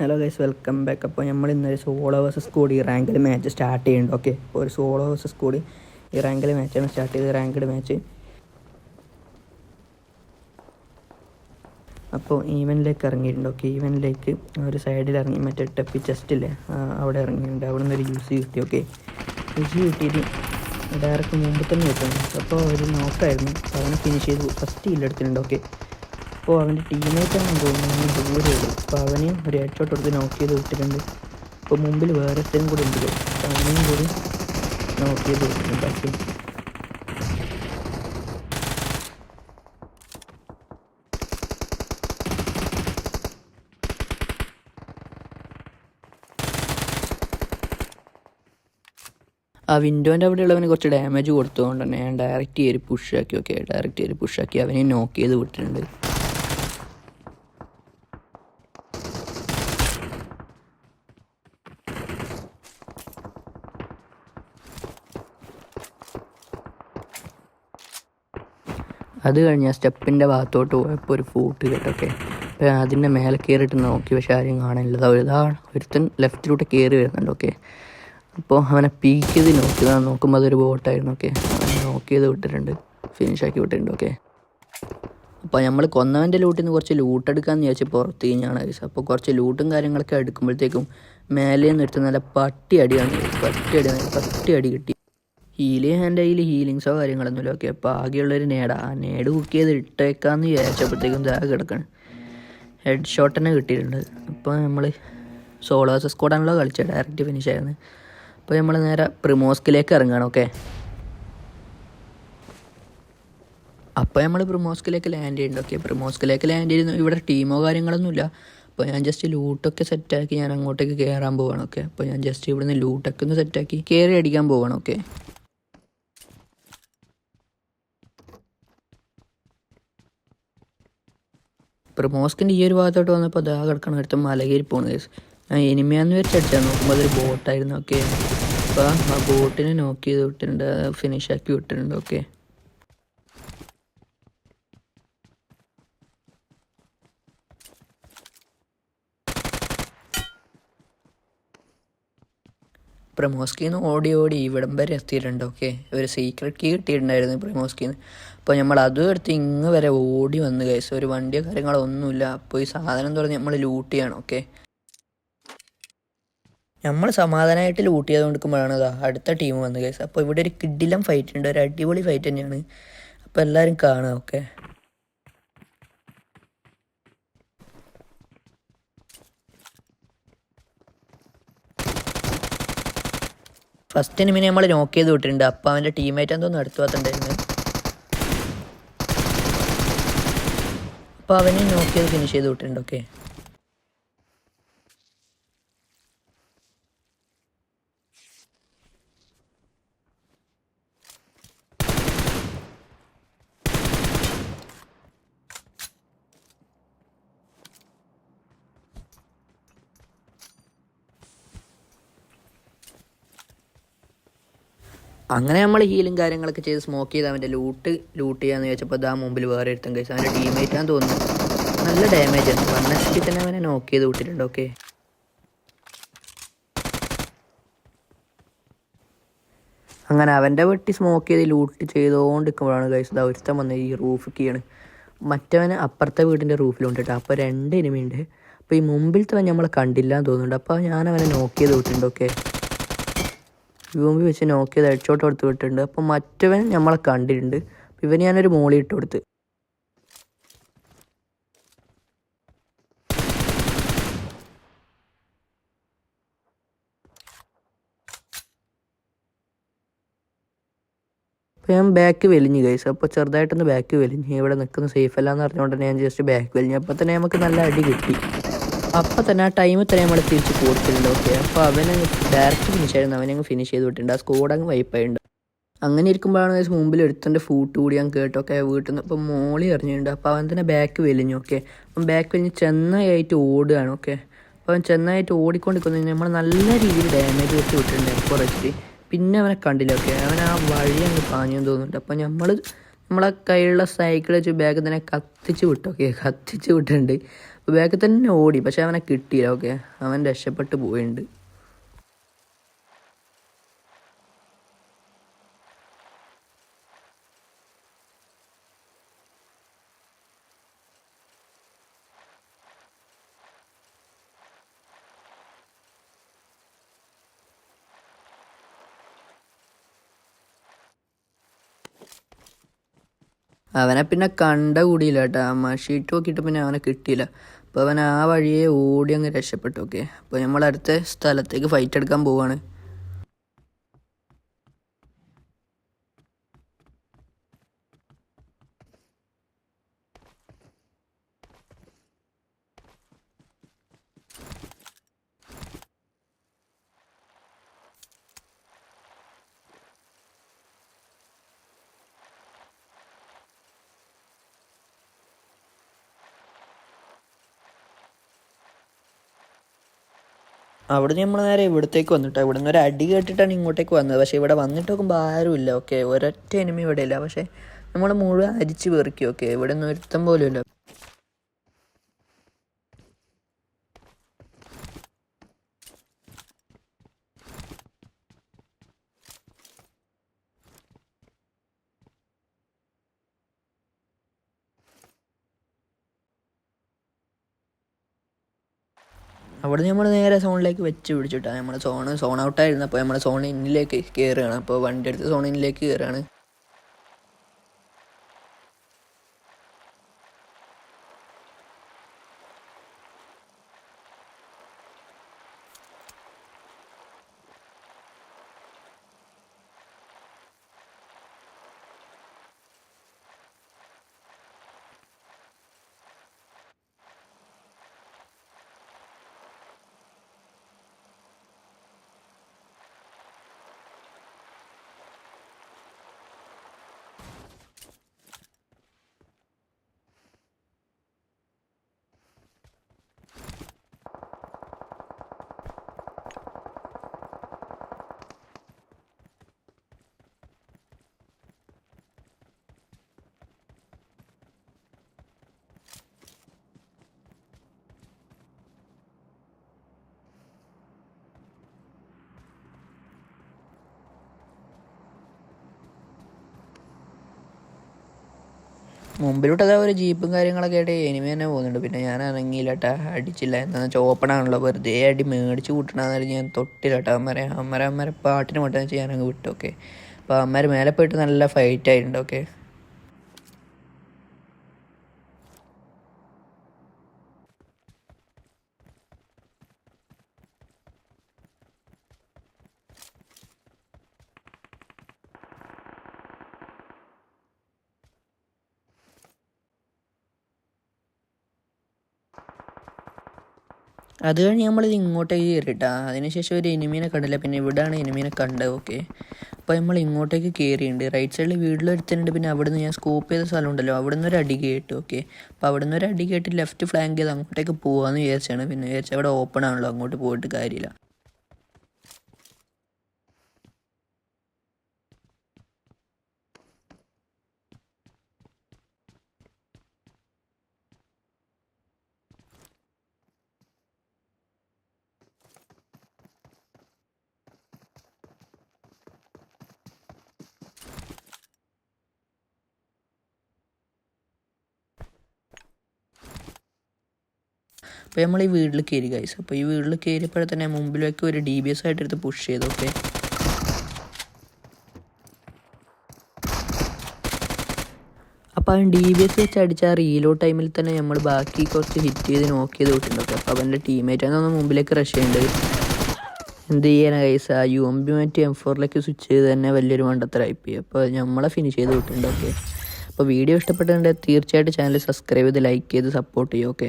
Hello guys welcome back അപ്പോൾ നമ്മൾ ഇന്നൊരു സോളോ വേഴ്സസ് കൂടി റാങ്കിൽ മാച്ച് സ്റ്റാർട്ട് ചെയ്യുന്നുണ്ട്. ഓക്കെ അപ്പോൾ ഒരു സോളോ വേഴ്സസ് കൂടി ഈ റാങ്കിൽ മാച്ചാണ് സ്റ്റാർട്ട് ചെയ്ത് റാങ്ക്ഡ് മാച്ച് അപ്പോൾ ഈവനിലേക്ക് ഇറങ്ങിയിട്ടുണ്ട്. ഓക്കെ ഈവനിലേക്ക് ഒരു സൈഡിൽ ഇറങ്ങി. മറ്റേ ടെപ്പി ചെസ്റ്റില്ലേ അവിടെ ഇറങ്ങിയിട്ടുണ്ട്. അവിടെ നിന്ന് ഒരു യൂസ് കിട്ടി. ഓക്കെ യൂസ് കിട്ടിയിട്ട് ഡയറക്റ്റ് മുമ്പ് തന്നെ കിട്ടുന്നു അപ്പോൾ ഒരു നോക്കായിരുന്നു അപ്പോൾ അവനെ ഫിനിഷ് ചെയ്ത്. ഫസ്റ്റ് ഇല്ലെടുത്തിട്ടുണ്ട് ഓക്കെ അപ്പോൾ അവന്റെ ടീമേറ്റാണെന്ന് തോന്നുന്നു. ദൂരെ ഉള്ളൂ. അവനെയും ഒരു ഹെഡ് ഷോട്ട് എടുത്ത് നോക്ക് ചെയ്ത് വിട്ടിട്ടുണ്ട്. അപ്പോൾ മുമ്പിൽ വേറെ സ്ഥലം കൂടി ഉണ്ട്. അവനെയും കൂടി നോക്ക് ചെയ്ത് വിട്ടിട്ടുണ്ട്. ഓക്കെ ആ വിൻഡോന്റെ അവിടെ ഉള്ളവന് കുറച്ച് ഡാമേജ് കൊടുത്തുകൊണ്ട് തന്നെ ഞാൻ ഡയറക്റ്റ് ചെയ്ത് പുഷാക്കി ഓക്കെ ഡയറക്റ്റ് ചെയ്ത് പുഷാക്കി അവനെ നോക്ക് ചെയ്ത് വിട്ടിട്ടുണ്ട്. അത് കഴിഞ്ഞ് ആ സ്റ്റെപ്പിന്റെ ഭാഗത്തോട്ട് പോയപ്പോൾ ഒരു ഫൂട്ട് കേട്ടൊക്കെ അപ്പോൾ അതിന്റെ മേലെ കയറിയിട്ട് നോക്കി പക്ഷേ ആരെയും കാണാനില്ല. ഇതാണ് ഒരുത്തൻ ലെഫ്റ്റിലൂടെ കയറി വരുന്നുണ്ട് ഓക്കെ. അപ്പോൾ അവനെ പീക്കിയത് നോക്കി നോക്കുമ്പോൾ അതൊരു ബോട്ടായിരുന്നു ഓക്കെ. അവനെ നോക്കിയത് വിട്ടിട്ടുണ്ട് ഫിനിഷ് ആക്കി വിട്ടിട്ടുണ്ട് ഓക്കെ. അപ്പോൾ നമ്മൾ കൊന്നവന്റെ ലൂട്ടിൽ നിന്ന് കുറച്ച് ലൂട്ട് എടുക്കാമെന്ന് വിചാരിച്ച് പുറത്ത് കഴിഞ്ഞാണ് അപ്പോൾ കുറച്ച് ലൂട്ടും കാര്യങ്ങളൊക്കെ എടുക്കുമ്പോഴത്തേക്കും മേലെ എടുത്ത് നല്ല പട്ടി അടിയാണ് പട്ടി അടി പട്ടി അടി കിട്ടി. ഹീൽ എന്റെ കയ്യിൽ ഹീലിങ്സോ കാര്യങ്ങളൊന്നുമില്ല. ഓക്കെ അപ്പോൾ ആകെയുള്ളൊരു നേടാ. ആ നേട് കുക്ക് ചെയ്ത് ഇട്ടേക്കാന്ന് വിചാരിച്ചപ്പോഴത്തേക്കും ഇതാ കിടക്കണം. ഹെഡ് ഷോട്ട് തന്നെ കിട്ടിയിട്ടുണ്ട്. അപ്പോൾ നമ്മൾ സോളോസ് സ്ക്വാഡാണല്ലോ കളിച്ചത് ഡയറക്റ്റ് ഫിനിഷ് ആയിരുന്നു. അപ്പോൾ നമ്മൾ നേരെ പ്രിമോസ്കിലേക്ക് ഇറങ്ങണം ഓക്കെ. അപ്പോൾ നമ്മൾ പ്രിമോസ്കിലേക്ക് ലാൻഡ് ചെയ്യുന്നുണ്ട് ഓക്കെ. പ്രിമോസ്കിലേക്ക് ലാൻഡ് ചെയ്യുന്നു. ഇവിടെ ടീമോ കാര്യങ്ങളൊന്നുമില്ല. അപ്പോൾ ഞാൻ ജസ്റ്റ് ലൂട്ടൊക്കെ സെറ്റാക്കി ഞാൻ അങ്ങോട്ടേക്ക് കയറാൻ പോവാണ് ഓക്കെ. അപ്പോൾ ഞാൻ ജസ്റ്റ് ഇവിടുന്ന് ലൂട്ടൊക്കെ ഒന്ന് സെറ്റാക്കി കയറി അടിക്കാൻ പോവാണ് ഓക്കെ. പ്രിമോസ്കിന്റെ ഈ ഒരു ഭാഗത്തോട്ട് വന്നപ്പോൾ ദാ കിടക്കണം അടുത്ത മലകേരി പോകുന്നത് കേസ് ഞാൻ എനിമയാന്ന് വെച്ച് അടിച്ചാൽ നോക്കുമ്പോൾ അതൊരു ബോട്ടായിരുന്നു ഓക്കെ അപ്പോൾ ആ ബോട്ടിനെ നോക്ക് ചെയ്ത് വിട്ടിട്ടുണ്ട് ഫിനിഷ് ആക്കി വിട്ടിട്ടുണ്ട് ഓക്കെ പ്രമോസ്കിന്ന് ഓടി ഓടി ഇവിടം വരെ എത്തിയിട്ടുണ്ട് ഓക്കെ ഒരു സീക്രട്ട് കീ കിട്ടിയിട്ടുണ്ടായിരുന്നു പ്രമോസ്കിന്ന് അപ്പോൾ നമ്മൾ അതും എടുത്ത് ഇങ്ങ് വരെ ഓടി വന്ന് കേസ് ഒരു വണ്ടിയോ കാര്യങ്ങളോ ഒന്നുമില്ല. അപ്പോൾ ഈ സാധനം തുറന്ന് നമ്മൾ ലൂട്ട് ചെയ്യണം ഓക്കെ നമ്മൾ സമാധാനമായിട്ട് ലൂട്ട് ചെയ്ത് കൊടുക്കുമ്പോഴാണ് അടുത്ത ടീം വന്ന് കേസ് അപ്പോൾ ഇവിടെ ഒരു കിഡിലം ഫൈറ്റ് ഉണ്ട്. ഒരു അടിപൊളി ഫൈറ്റ് തന്നെയാണ്. അപ്പോൾ എല്ലാവരും കാണുക ഓക്കെ ഫസ്റ്റ് എനിമിനെ നമ്മൾ നോക്ക് ചെയ്ത് വിട്ടിട്ടുണ്ട്. അപ്പോൾ അവന്റെ ടീമേറ്റ് എന്തോ നടത്തു പാത്തുണ്ടായിരുന്നു അപ്പോൾ അവനെ നോക്കി അത് ഫിനിഷ് ചെയ്ത് വിട്ടിട്ടുണ്ട് ഓക്കെ അങ്ങനെ നമ്മൾ ഹീലും കാര്യങ്ങളൊക്കെ ചെയ്ത് സ്മോക്ക് ചെയ്ത് അവന്റെ ലൂട്ട് ലൂട്ട് ചെയ്യാന്ന് ചോദിച്ചപ്പോൾ ഇതാ മുമ്പിൽ വേറെ എടുത്തും കഴിച്ചു അവന്റെ ആണെന്ന് തോന്നുന്നു. നല്ല ഡാമേജ് ആണ് വൺ തന്നെ അവനെ നോക്ക് ചെയ്ത് വിട്ടിട്ടുണ്ട് ഓക്കെ അങ്ങനെ അവന്റെ വെട്ടി സ്മോക്ക് ചെയ്ത് ലൂട്ട് ചെയ്തുകൊണ്ടിരിക്കുമ്പോഴാണ് കഴിച്ചത് ഒരുത്തം വന്ന് ഈ റൂഫ് കീയാണ് മറ്റവന് അപ്പുറത്തെ വീടിന്റെ റൂഫിലുണ്ട് അപ്പോൾ രണ്ട് ഇനിമയുണ്ട് അപ്പോൾ ഈ മുമ്പിലത്തെ നമ്മൾ കണ്ടില്ല എന്ന് തോന്നുന്നുണ്ട്. അപ്പോൾ ഞാൻ അവനെ നോക്ക് ചെയ്ത് വിട്ടിട്ടുണ്ട് ഓക്കെ വ്യൂമ്പി വെച്ച് നോക്ക് ചെയ്ത് ഹെഡ്ഷോട്ട് കൊടുത്ത് വിട്ടിട്ടുണ്ട്. അപ്പോൾ മറ്റവൻ നമ്മളെ കണ്ടിട്ടുണ്ട്. ഇവന് ഞാനൊരു മോളി ഇട്ട് കൊടുത്ത്. അപ്പോൾ ഞാൻ ബാക്ക് വലിഞ്ഞു കഴിച്ചു അപ്പോൾ ചെറുതായിട്ടൊന്ന് ബാക്ക് വലിഞ്ഞു. ഇവിടെ നിൽക്കുന്ന സേഫ് അല്ല എന്ന് പറഞ്ഞുകൊണ്ട് തന്നെ ഞാൻ ജസ്റ്റ് ബാക്ക് വലിഞ്ഞു. അപ്പോൾ തന്നെ നമുക്ക് നല്ല അടി കിട്ടി. അപ്പോൾ തന്നെ ആ ടൈം ഇത്രയും നമ്മൾ തിരിച്ച് കൊടുത്തിട്ടുണ്ട്. ഓക്കെ അപ്പോൾ അവനങ്ങ് ഡയറക്റ്റ് ഫിനിഷ് ആയിരുന്നു. അവനങ്ങ് ഫിനിഷ് ചെയ്ത് വിട്ടിട്ടുണ്ട്. ആ സ്കോഡ് അങ്ങ് വൈപ്പായിട്ടുണ്ട് അങ്ങനെ ഇരിക്കുമ്പോഴാണ് മുമ്പിൽ എടുത്തിന്റെ ഫൂട്ട് കൂടി ഞാൻ കേട്ടൊക്കെ വീട്ടിൽ നിന്ന്. അപ്പം മോളി എറിഞ്ഞിട്ടുണ്ട്. അപ്പോൾ അവൻ തന്നെ ബാക്ക് വലിഞ്ഞു. ഓക്കെ അപ്പം ബാക്ക് വലിഞ്ഞ് ചെന്നായിട്ട് ഓടുകയാണ്. ഓക്കെ അപ്പോൾ അവൻ ചെന്നായിട്ട് ഓടിക്കൊണ്ടിരിക്കുന്നു. നമ്മൾ നല്ല രീതിയിൽ ഡാമേജ് വെച്ച് വിട്ടിട്ടുണ്ട്. കുറച്ചിട്ട് പിന്നെ അവനെ കണ്ടില്ല. ഓക്കെ അവൻ ആ വഴി അങ്ങ് പാഞ്ഞെന്ന് തോന്നുന്നുണ്ട്. അപ്പോൾ നമ്മൾ നമ്മളെ കയ്യിലുള്ള സൈക്കിൾ വെച്ച് ബാഗ് തന്നെ കത്തിച്ച് വിട്ടു. ഓക്കെ കത്തിച്ച് വിട്ടിട്ടുണ്ട്. ബാക്കിൽ തന്നെ ഓടി. പക്ഷെ അവനെ കിട്ടിയില്ല. ഓക്കെ. അവൻ രക്ഷപ്പെട്ട് പോയിട്ടുണ്ട് അവനെ പിന്നെ കണ്ട കൂടിയില്ല കേട്ടോ. മഷീറ്റ് നോക്കിയിട്ട് പിന്നെ അവനെ കിട്ടിയില്ല. അപ്പോൾ അവൻ ആ വഴിയെ ഓടി അങ്ങ് രക്ഷപ്പെട്ടു ഓക്കെ അപ്പോൾ നമ്മൾ അടുത്ത സ്ഥലത്തേക്ക് ഫൈറ്റ് എടുക്കാൻ പോവാണ്. അവിടെ നമ്മൾ നേരെ ഇവിടത്തേക്ക് വന്നിട്ടോ. ഇവിടെ നിന്ന് ഒരു അടി കേട്ടിട്ടാണ് ഇങ്ങോട്ടേക്ക് വന്നത്. പക്ഷേ ഇവിടെ വന്നിട്ട് നോക്കുമ്പോൾ ആരുമില്ല. ഓക്കെ ഒരൊറ്റ എനിമി ഇവിടെ ഇല്ല പക്ഷേ നമ്മൾ മുഴുവൻ അരിച്ച് പെറുക്കി. ഓക്കെ ഇവിടെ നിന്ന് ഒരുത്തം പോലും ഇല്ല അവിടെ നമ്മൾ നേരെ സോണിലേക്ക് വെച്ച് പിടിച്ചിട്ടാണ് നമ്മുടെ സോണ് സോൺ ഔട്ടായിരുന്നു അപ്പോൾ നമ്മൾ സോൺ ഇന്നിലേക്ക് കയറുകയാണ് അപ്പോൾ വണ്ടി എടുത്ത് സോൺ ഇന്നിലേക്ക് കയറുകയാണ് മുമ്പിലോട്ട് അതാ ഒരു ജീപ്പും കാര്യങ്ങളൊക്കെ ആയിട്ട് എനിമ തന്നെ പോകുന്നുണ്ട്. പിന്നെ ഞാൻ ഇറങ്ങിയില്ലട്ടാ. അടിച്ചില്ല. എന്താണെന്ന് വെച്ചാൽ വെറുതെ അടി മേടിച്ച് കൂട്ടണമെന്നാലും ഞാൻ തൊട്ടില്ല കേട്ടോ അമ്മരെ അമ്മരെ അമ്മരെ പാട്ടിന് മട്ടെന്ന് വെച്ചാൽ ഞാനങ്ങ് വിട്ടു ഓക്കെ അപ്പോൾ അമ്മര് മേലെ പോയിട്ട് നല്ല ഫൈറ്റ് ആയിട്ടുണ്ട് ഓക്കെ അത് കഴിഞ്ഞ് നമ്മളിത് ഇങ്ങോട്ടേക്ക് കയറിയിട്ടാ അതിനുശേഷം ഒരു എനിമീനെ കണ്ടില്ല? പിന്നെ ഇവിടെയാണ് എനിമീനെ കണ്ടത്. ഓക്കെ. അപ്പോൾ നമ്മൾ ഇങ്ങോട്ടേക്ക് കയറിയിട്ടുണ്ട് റൈറ്റ് സൈഡിൽ വീട്ടിലൊരുത്തനുണ്ട്. പിന്നെ അവിടുന്ന് ഞാൻ സ്കോപ്പ് ചെയ്ത സ്ഥലം ഉണ്ടല്ലോ അവിടെ നിന്ന് ഒരു അടി കേട്ടു. ഓക്കെ. അപ്പോൾ അവിടെ നിന്ന് ഒരു അടി കേട്ട് ലെഫ്റ്റ് ഫ്ലാങ്ക് ചെയ്ത് അങ്ങോട്ടേക്ക് പോകാമെന്ന് വിചാരിച്ചാണ്. പിന്നെ വിചാരിച്ചാൽ അവിടെ ഓപ്പൺ ആണല്ലോ. അങ്ങോട്ട് പോയിട്ട് കാര്യമില്ല. അപ്പോൾ നമ്മൾ ഈ വീട്ടിൽ കയറി ഗൈസ് അപ്പോൾ ഈ വീട്ടിൽ കയറിയപ്പോഴെ തന്നെ മുമ്പിലേക്ക് ഒരു ഡി ബി എസ് ആയിട്ട് എടുത്ത് പുഷ് ചെയ്തു ഓക്കെ അപ്പോൾ അവൻ ഡി ബി എസ് വെച്ച് അടിച്ച ആ റീലോ ടൈമിൽ തന്നെ നമ്മൾ ബാക്കി കുറച്ച് ഹിറ്റ് ചെയ്ത് നോക്ക് ചെയ്ത് വിട്ടിട്ടുണ്ട് അപ്പോൾ അവന്റെ ടീമേറ്റ് ആണ് മുമ്പിലേക്ക് റഷ് ചെയ്യേണ്ടത് എന്ത് ചെയ്യാനാ കൈസ് ആ യു എം ബി മറ്റ് എം ഫോറിലേക്ക് സ്വിച്ച് ചെയ്ത് തന്നെ വലിയൊരു മണ്ടത്തരായിപ്പോയി അപ്പോൾ നമ്മളെ ഫിനിഷ് ചെയ്ത് വിട്ടിട്ടുണ്ട് ഓക്കെ അപ്പോൾ വീഡിയോ ഇഷ്ടപ്പെട്ടിട്ടുണ്ടെങ്കിൽ തീർച്ചയായിട്ടും ചാനൽ സബ്സ്ക്രൈബ് ചെയ്ത് ലൈക്ക് ചെയ്ത് സപ്പോർട്ട് ചെയ്യും ഓക്കെ